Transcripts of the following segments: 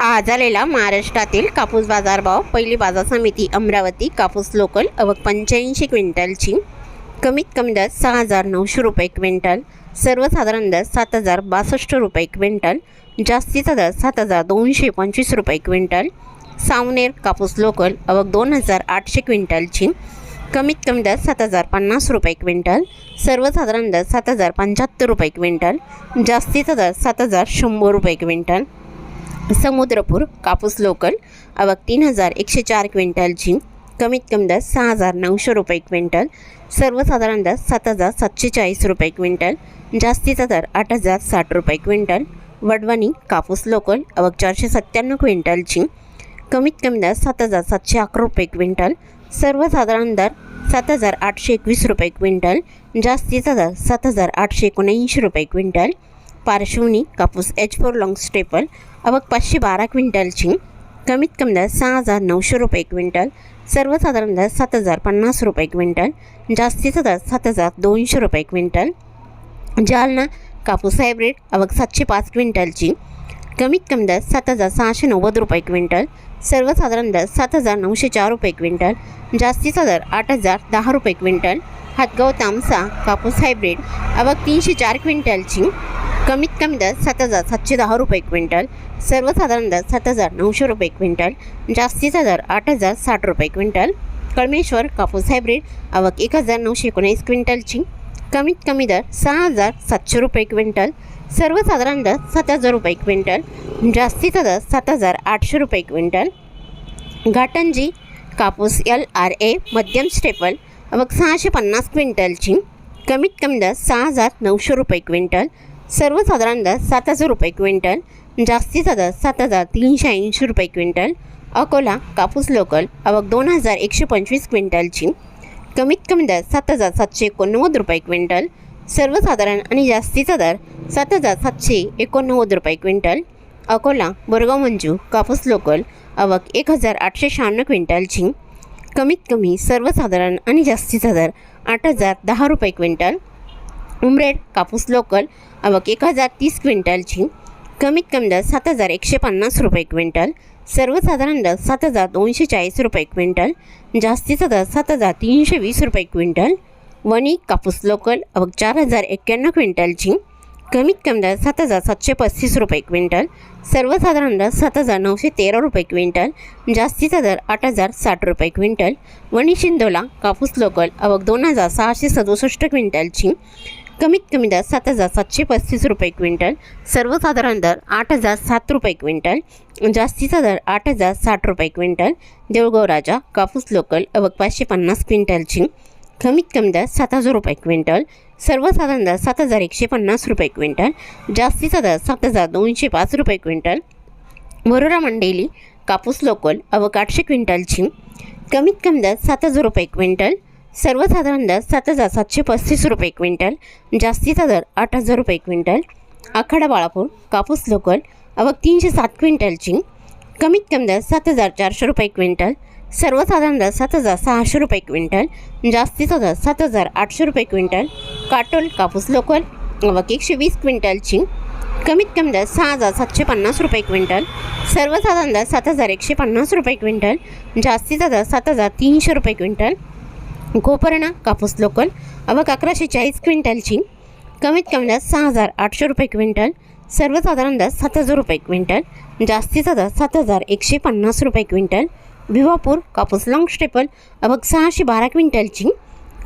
आज आलेला महाराष्ट्रातील कापूस बाजारभाव पहिली बाजार समिती अमरावती कापूस लोकल अवक पंच्याऐंशी क्विंटलची. कमीत कमी दर सहा हजार नऊशे रुपये क्विंटल. सर्वसाधारण दर सात हजार बासष्ट रुपये क्विंटल. जास्तीचा दर सात हजार दोनशे पंचवीस रुपये क्विंटल. सावनेर कापूस लोकल अवक दोन हजार आठशे क्विंटलची. कमीत कमी दर सात हजार पन्नास रुपये क्विंटल. सर्वसाधारण दर सात हजार पंच्याहत्तर रुपये क्विंटल. जास्तीचा दर सात हजार शंभर रुपये क्विंटल. समुद्रपूर कापूस लोकल अवक तीन हजार एकशे चार क्विंटलची कमीत कमी दर सहा हजार नऊशे रुपये क्विंटल सर्वसाधारण दर सात हजार सातशे चाळीस रुपये क्विंटल जास्तीचा दर आठ हजार साठ रुपये क्विंटल वडवणी कापूस लोकल अवक चारशे सत्त्याण्णव क्विंटलची कमीत कमी दर सात हजार सातशे अकरा रुपये क्विंटल सर्वसाधारण दर सात हजार आठशे एकवीस रुपये क्विंटल जास्तीचा दर सात हजार आठशे एकोणऐंशी रुपये क्विंटल पार्श्वनी कापूस एच फोर लॉंग स्टेपल अवघ पाचशे बारा क्विंटलची. कमीत कमी दर सहा हजार नऊशे रुपये क्विंटल सर्वसाधारण दर सात हजार पन्नास रुपये क्विंटल जास्तीचा दर सात हजार दोनशे रुपये क्विंटल. जालना कापूस हायब्रिड अवघ सातशे पाच क्विंटलची. कमीत कमी दर सात हजार सहाशे नव्वद रुपये क्विंटल सर्वसाधारण दर सात हजार नऊशे चार रुपये क्विंटल जास्तीचा दर आठ हजार दहा रुपये क्विंटल. हातगाव तामसा कापूस हायब्रिड अवघ तीनशे चार क्विंटलची. कमीत कमी दर सात हजार सातशे दहा रुपये क्विंटल सर्वसाधारण दर सात हजार नऊशे रुपये क्विंटल जास्तीचा दर आठ हजार साठ रुपये क्विंटल. कळमेश्वर कापूस हायब्रिड अवक एक हजार नऊशे एकोणीस क्विंटलची. कमीत कमी दर सहा हजार सातशे रुपये क्विंटल सर्वसाधारण दर सात हजार रुपये क्विंटल जास्तीचा दर सात हजार आठशे रुपये क्विंटल. घाटंजी कापूस एल आर ए मध्यम स्टेपल मग सहाशे पन्नास क्विंटलची. कमीत कमी दर सहा हजार नऊशे रुपये क्विंटल सर्वसाधारण दर सात हजार रुपये क्विंटल जास्तीचा दर सात हजार तीनशे ऐंशी रुपये क्विंटल अकोला कापूस लोकल आवक दोन हजार एकशे पंचवीस क्विंटलची. कमीत कमी दर सात हजार सातशे एकोणनव्वद रुपये क्विंटल सर्वसाधारण आणि जास्तीचा दर सात हजार सातशे एकोणनव्वद रुपये क्विंटल अकोला बोरगाव मंजू कापूस लोकल आवक एक हजार आठशे शहाण्णव क्विंटलची. कमीत कमी सर्वसाधारण आणि जास्तीचा दर आठ हजार दहा रुपये क्विंटल उमरेड कापूस लोकल अवक एक हजार तीस क्विंटलची. कमीत कमी दर सात हजार एकशे पन्नास रुपये क्विंटल. सर्वसाधारण दर सात हजार दोनशे चाळीस रुपये क्विंटल. जास्तीचा दर सात हजार तीनशे वीस रुपये क्विंटल. वणी कापूस लोकल अवक चार हजार एक्क्याण्णव क्विंटलची. कमीत कमी दर सात हजार सातशे पस्तीस रुपये क्विंटल. सर्वसाधारण दर सात हजार नऊशे तेरा रुपये क्विंटल. जास्तीचा दर आठ हजार साठ रुपये क्विंटल. वणी शिंदोला कापूस लोकल अवक दोन हजार सहाशे सदुसष्ट क्विंटलची. कमीत कमी दर सात हजार सातशे पस्तीस रुपये क्विंटल सर्वसाधारण दर आठ हजार सात रुपये क्विंटल जास्तीचा दर आठ हजार साठ रुपये क्विंटल देऊळगाव राजा कापूस लोकल अवक पाचशे पन्नास क्विंटलची कमीत कमी दर सात हजार रुपये क्विंटल सर्वसाधारण दर सात हजार एकशे पन्नास रुपये क्विंटल जास्तीचा दर सात हजार दोनशे पाच रुपये क्विंटल वरोरा मंडेली कापूस लोकल अवक आठशे क्विंटलची कमीत कमी दर सात हजार रुपये क्विंटल सर्वसाधारण दर सात हजार सातशे पस्तीस रुपये क्विंटल जास्तीचा दर आठ हजार रुपये क्विंटल आखाडा बाळापूर कापूस लोकल अवक तीनशे सात क्विंटलची कमीत कमी दर सात हजार चारशे रुपये क्विंटल सर्वसाधारण दर सात हजार सहाशे रुपये क्विंटल जास्तीचा दर सात हजार आठशे रुपये क्विंटल काटोल कापूस लोकल अवक एकशे वीस क्विंटलची कमीत कमी दर सहा हजार सातशे पन्नास रुपये क्विंटल सर्वसाधारण दर सात हजार एकशे पन्नास रुपये क्विंटल जास्तीचा दर सात हजार तीनशे रुपये क्विंटल गोपर्णा कापूस लोकल अवक अकराशे चाळीस क्विंटलची कमीत कमी दर सहा हजार आठशे रुपये क्विंटल सर्वसाधारण दर सात हजार रुपये क्विंटल जास्तीचा दर सात हजार एकशे पन्नास रुपये क्विंटल भिवापूर कापूस लॉंग स्टेपल अवक सहाशे बारा क्विंटलची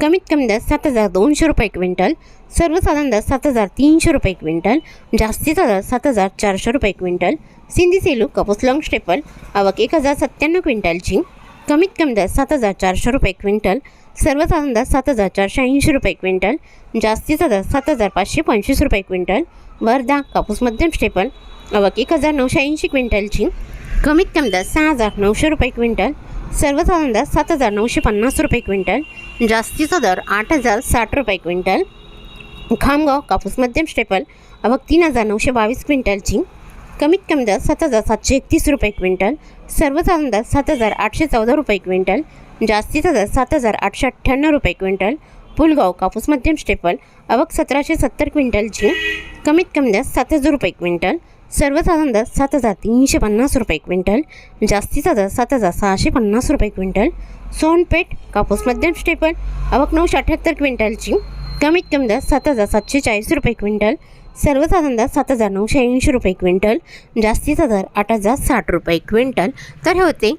कमीत कमी दर सात हजार दोनशे रुपये क्विंटल सर्वसाधारण दर सात हजार तीनशे रुपये क्विंटल जास्तीचा दर सात हजार चारशे रुपये क्विंटल सिंधी सेलू कापूस लॉंग स्टेपल अवक एक हजार सत्त्याण्णव क्विंटलची कमीत कमी दर सात हजार चारशे रुपये क्विंटल सर्वसाधारण अंदाज सात हजार चारशे ऐंशी रुपये क्विंटल जास्तीचा दर सात हजार पाचशे पंचवीस रुपये क्विंटल वर्धा कापूस मध्यम स्टेपल अवक एक हजार नऊशे ऐंशी क्विंटलची कमीत कमी दर सहा हजार नऊशे रुपये क्विंटल सर्वसाधारण अंदाज सात हजार नऊशे पन्नास रुपये क्विंटल जास्तीचा दर आठ हजार साठ रुपये क्विंटल खामगाव कापूस मध्यम स्टेपल अवक तीन हजार नऊशे बावीस क्विंटलची कमीत कमी दर सात हजार सातशे एकतीस रुपये क्विंटल सर्वसाधारण अंदाज सात हजार आठशे चौदा रुपये क्विंटल जास्तीचा दर सात हजार आठशे अठ्ठ्याण्णव रुपये क्विंटल. पुलगाव कापूस मध्यम स्टेपल अवक सतराशे सत्तर क्विंटलची कमीत कमी दर सात हजार रुपये क्विंटल सर्वसाधारण दर सात हजार तीनशे पन्नास रुपये क्विंटल जास्तीचा दर सात हजार सहाशे पन्नास रुपये क्विंटल सोनपेठ कापूस मध्यम स्टेपल अवक नऊशे अठ्ठ्याहत्तर क्विंटलची कमीत कमी दर सात हजार सातशे चाळीस रुपये क्विंटल सर्वसाधारण दर सात हजार नऊशे ऐंशी रुपये क्विंटल जास्तीचा दर आठ हजार साठ रुपये क्विंटल. तर हे होते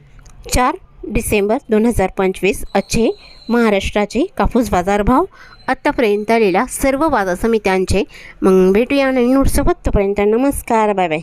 चार डिसेंबर दोन हजार पंचवीस आजचे महाराष्ट्राचे कापूस बाजारभाव. आत्तापर्यंत आलेल्या सर्व बाजार समित्यांचे मग भेटूया नवीन नोटसोबत तोपर्यंत नमस्कार बाय बाय.